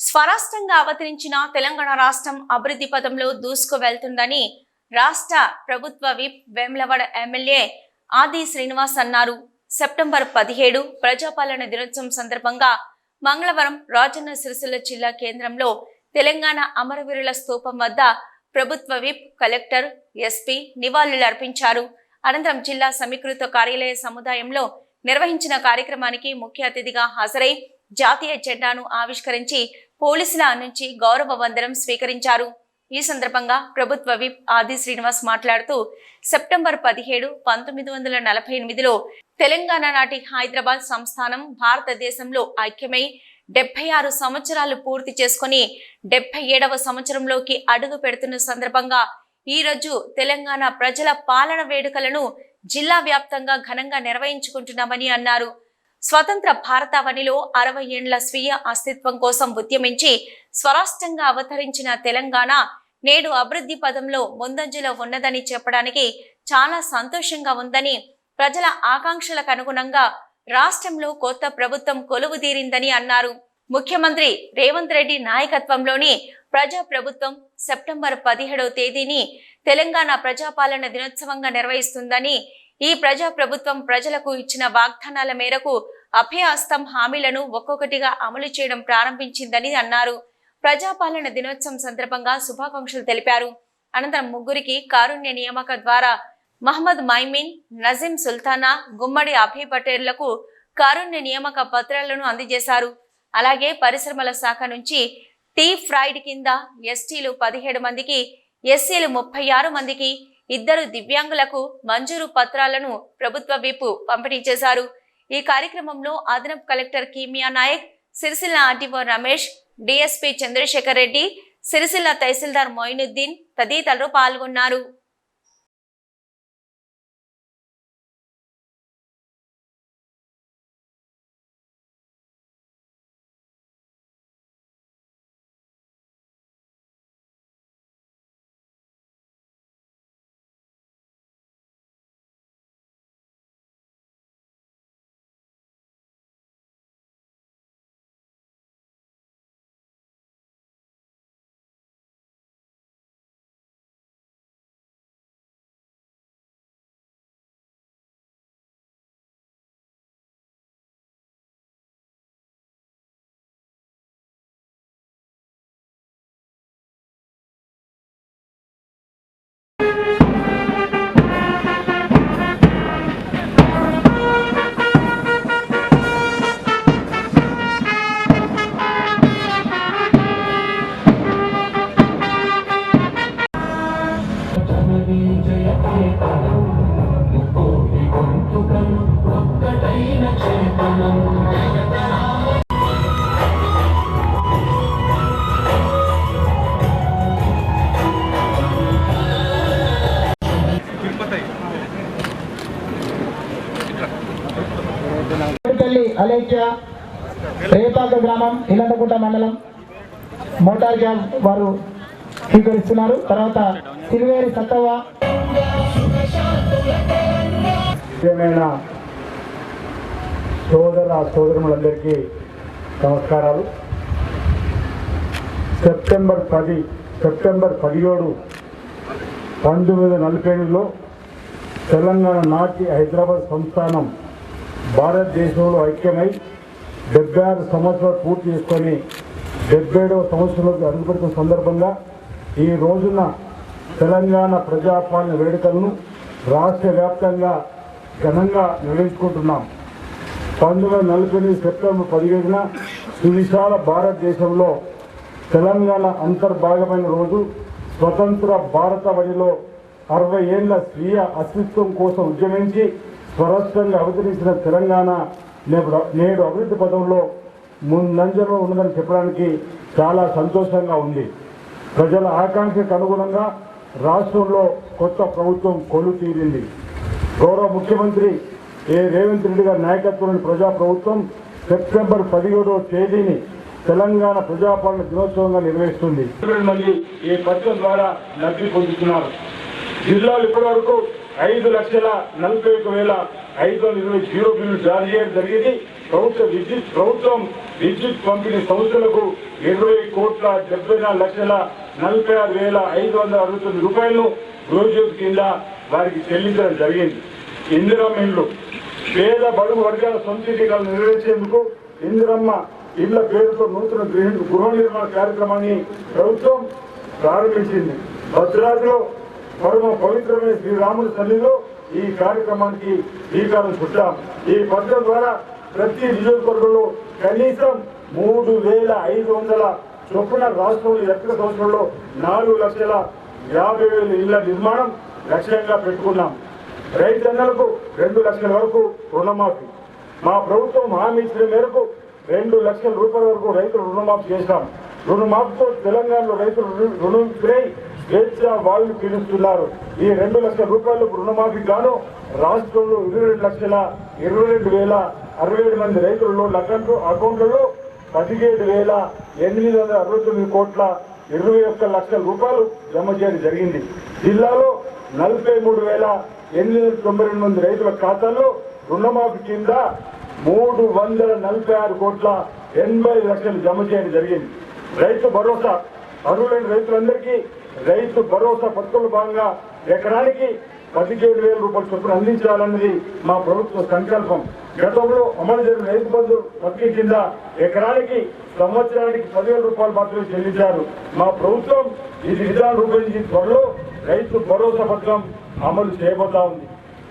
స్వరాష్ట్రంగా అవతరించిన తెలంగాణ రాష్ట్రం అభివృద్ధి పథంలో దూసుకు వెళ్తుందని రాష్ట్ర ప్రభుత్వ విప్ వేములవాడ ఎమ్మెల్యే ఆది శ్రీనివాస్ అన్నారు. సెప్టెంబర్ పదిహేడు ప్రజాపాలన దినోత్సవం సందర్భంగా మంగళవారం రాజన్న సిరిసిల్ల జిల్లా కేంద్రంలో తెలంగాణ అమరవీరుల స్తూపం వద్ద ప్రభుత్వ విప్ కలెక్టర్ ఎస్పీ నివాళులు అర్పించారు. అనంతరం జిల్లా సమీకృత కార్యాలయ సముదాయంలో నిర్వహించిన కార్యక్రమానికి ముఖ్య అతిథిగా హాజరై జాతీయ జెండాను ఆవిష్కరించి పోలీసుల నుంచి గౌరవ వందనం స్వీకరించారు. ఈ సందర్భంగా ప్రభుత్వ విప్ ఆది శ్రీనివాస్ మాట్లాడుతూ సెప్టెంబర్ పదిహేడు పంతొమ్మిది వందల నలభై ఎనిమిదిలో తెలంగాణ నాటి హైదరాబాద్ సంస్థానం భారతదేశంలో ఐక్యమై డెబ్బై ఆరు సంవత్సరాలు పూర్తి చేసుకొని డెబ్బై ఏడవ సంవత్సరంలోకి అడుగు పెడుతున్న సందర్భంగా ఈ రోజు తెలంగాణ ప్రజల పాలన వేడుకలను జిల్లా వ్యాప్తంగా ఘనంగా నిర్వహించుకుంటున్నామని అన్నారు. స్వతంత్ర భారతావనిలో అరవై ఏండ్ల స్వీయ అస్తిత్వం కోసం ఉద్యమించి స్వరాష్ట్రంగా అవతరించిన తెలంగాణ నేడు అభివృద్ధి పదంలో ముందంజలో ఉన్నదని చెప్పడానికి చాలా సంతోషంగా ఉందని ప్రజల ఆకాంక్షలకు అనుగుణంగా రాష్ట్రంలో కొత్త ప్రభుత్వం కొలువు తీరిందని అన్నారు. ముఖ్యమంత్రి రేవంత్ రెడ్డి నాయకత్వంలోని ప్రజా ప్రభుత్వం సెప్టెంబర్ పదిహేడవ తేదీని తెలంగాణ ప్రజాపాలన దినోత్సవంగా నిర్వహిస్తుందని ఈ ప్రజా ప్రభుత్వం ప్రజలకు ఇచ్చిన వాగ్దానాల మేరకు అభయహస్తం హామీలను ఒక్కొక్కటిగా అమలు చేయడం ప్రారంభించిందని అన్నారు. ప్రజాపాలన దినోత్సవం సందర్భంగా శుభాకాంక్షలు తెలిపారు. అనంతరం ముగ్గురికి కారుణ్య నియామక ద్వారా మహమ్మద్ మైమీన్ నజీం సుల్తానా గుమ్మడి అభయ్ పటేళ్ళకు కారుణ్య నియామక పత్రాలను అందజేశారు. అలాగే పరిశ్రమల శాఖ నుంచి టీ ఫ్రైడ్ కింద ఎస్టీలు పదిహేడు మందికి ఎస్సీలు ముప్పై ఆరు మందికి ఇద్దరు దివ్యాంగులకు మంజూరు పత్రాలను ప్రభుత్వ విప్ పంపిణీ చేశారు. ఈ కార్యక్రమంలో అదనపు collector Khimya Naik Sircilla RTO Ramesh DSP Chandrasekhar Reddy Sircilla తహసీల్దార్ మొయినుద్దీన్ తదితరులు పాల్గొన్నారు. అలేఖ్య రేపాక గ్రామం ఇల్లంతకుంట మండలం. మోటార్ క్యాబ్ వారు స్వీకరిస్తున్నారు. తర్వాత సిల్వేరి సత్తవ్వ ముఖ్యమైన సోదర సోదరులందరికీ నమస్కారాలు. సెప్టెంబర్ పది సెప్టెంబర్ పదిహేడు పంతొమ్మిది వందల నలభై ఎనిమిదిలో తెలంగాణ నాటి హైదరాబాద్ సంస్థానం భారతదేశంలో ఐక్యమై డెబ్బై ఆరు సంవత్సరాలు పూర్తి చేసుకొని డెబ్బై ఏడవ సంవత్సరంలోకి అడుగుపెడుతున్న సందర్భంగా ఈ రోజున తెలంగాణ ప్రజాపాలన వేడుకలను రాష్ట్ర వ్యాప్తంగా ఘనంగా నిర్వహించుకుంటున్నాం. పంతొమ్మిది వందల నలభై ఎనిమిది సెప్టెంబర్ పదిహేడున సువిశాల భారతదేశంలో తెలంగాణ అంతర్భాగమైన రోజు స్వతంత్ర భారత వడిలో అరవై ఏళ్ళ స్వీయ అస్తిత్వం కోసం ఉద్యమించి స్వరాష్ట్రంగా అవతరించిన తెలంగాణ నేడు నేడు అభివృద్ధి పదంలో ముందంజలో ఉన్నదని చెప్పడానికి చాలా సంతోషంగా ఉంది. ప్రజల ఆకాంక్షకు అనుగుణంగా రాష్ట్రంలో కొత్త ప్రభుత్వం కొలు తీరింది. గౌరవ ముఖ్యమంత్రి ఏ రేవంత్ రెడ్డి గారి నాయకత్వంలోని ప్రజా ప్రభుత్వం సెప్టెంబర్ పదిహేడవ తేదీని తెలంగాణ ప్రజాపాలన దినోత్సవంగా నిర్వహిస్తుంది. మంది ఈ పథకం ద్వారా లబ్ధి పొందుతున్నారు. జిల్లాలు ఇప్పటివరకు ఐదు లక్షల నలభై ఒక వేల ఐదు వందల ఇరవై జీరో బిల్లు జారీ చేయడం జరిగింది. ప్రభుత్వ విద్యుత్ ప్రభుత్వం విద్యుత్ పంపిణీ సంస్థలకు ఇరవై కోట్ల డెబ్బై నాలుగు లక్షల నలభై ఆరు వేల ఐదు వందల అరవై తొమ్మిది రూపాయలు రోజు కింద వారికి చెల్లించడం జరిగింది. ఇందిరమ్మ ఇండ్లు పేద బడుగు వర్గాల సొంతికలను నెరవేర్చేందుకు ఇందిరమ్మ ఇళ్ళ పేరుతో నూతన గృహ గృహ నిర్మాణ కార్యక్రమాన్ని ప్రభుత్వం ప్రారంభించింది. భద్రాద్రిలో పరమ పవిత్రమైన శ్రీరాముడి సన్నిధిలో ఈ కార్యక్రమానికి శ్రీకారం చుట్టాం. ఈ పథకం ద్వారా ప్రతి నియోజకవర్గంలో కనీసం మూడు వేల ఐదు వందల చొప్పున రాష్ట్రంలో ఎక్కడ సంవత్సరంలో నాలుగు లక్షల యాభై వేల ఇళ్ళ నిర్మాణం లక్ష్యంగా పెట్టుకున్నాం. రైతన్నలకు రెండు లక్షల వరకు రుణమాఫీ. మా ప్రభుత్వం హామీ ఇచ్చిన మేరకు రెండు లక్షల రూపాయల వరకు రైతులు రుణమాఫీ చేశాం. రుణమాఫీతో తెలంగాణలో రైతులు రుణం ఫ్రై స్వేచ్ఛ వాళ్ళు పీలుస్తున్నారు. ఈ రెండు లక్షల రూపాయలు రుణమాఫీ గాను రాష్ట్రంలో ఇరవై రెండు లక్షల ఇరవై రెండు వేల అరవై ఏడు మంది రైతులలో అకౌంట్ అకౌంట్లలో పదిహేడు వేల ఎనిమిది వందల అరవై తొమ్మిది కోట్ల ఇరవై ఒక్క లక్షల రూపాయలు జమ చేయడం జరిగింది. జిల్లాలో నలభై మూడు వేల ఎనిమిది వందల తొంభై రెండు మంది రైతుల ఖాతాల్లో రుణమాఫీ కింద మూడు వందల నలభై ఆరు కోట్ల ఎనభై లక్షలు జమ చేయడం జరిగింది. రైతు భరోసా అర్హులైన రైతులందరికీ రైతు భరోసా పథకంలో భాగంగా ఎకరానికి పదిహేడు వేల రూపాయల చొప్పున అందించాలన్నది మా ప్రభుత్వ సంకల్పం. గతంలో అమలు జరిగిన రైతు బంధు పథకం కింద ఎకరానికి సంవత్సరానికి పదివేల రూపాయలు మాత్రమే చెల్లించారు. మా ప్రభుత్వం ఈ విధానం రూపొందించి త్వరలో రైతు భరోసా పథకం అమలు చేయబోతా ఉంది.